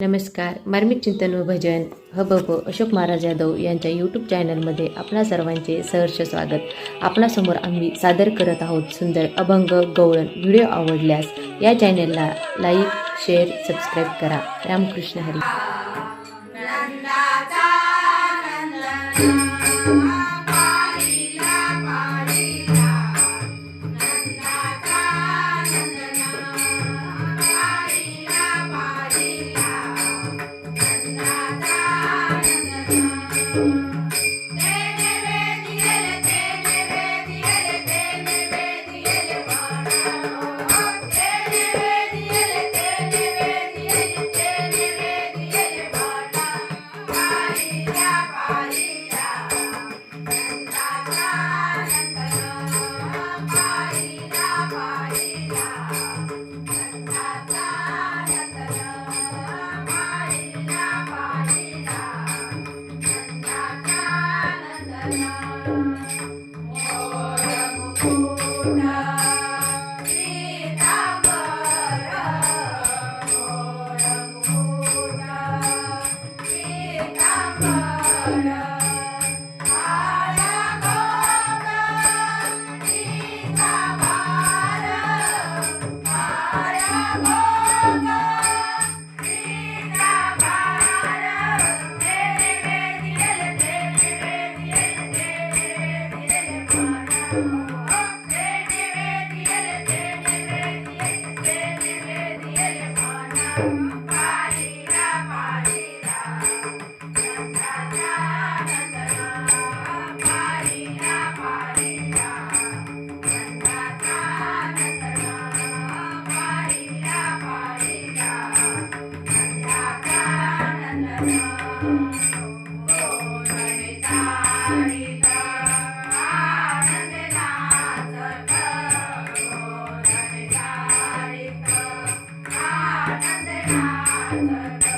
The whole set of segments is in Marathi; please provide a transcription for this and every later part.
नमस्कार मार्मिक चिंतन व भजन हबब अशोक महाराज यादव यांच्या यूट्यूब चॅनलमध्ये आपणा सर्वांचे सहर्ष स्वागत. आपणासमोर आम्ही सादर करत आहोत सुंदर अभंग गवळण व्हिडिओ आवडल्यास या चॅनलला लाईक शेअर सबस्क्राईब करा. Ramakrishna Hari. Música Thank you.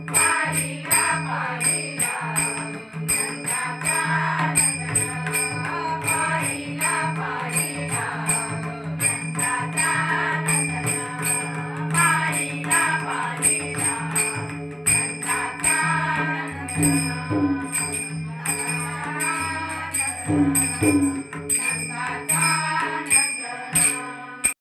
Música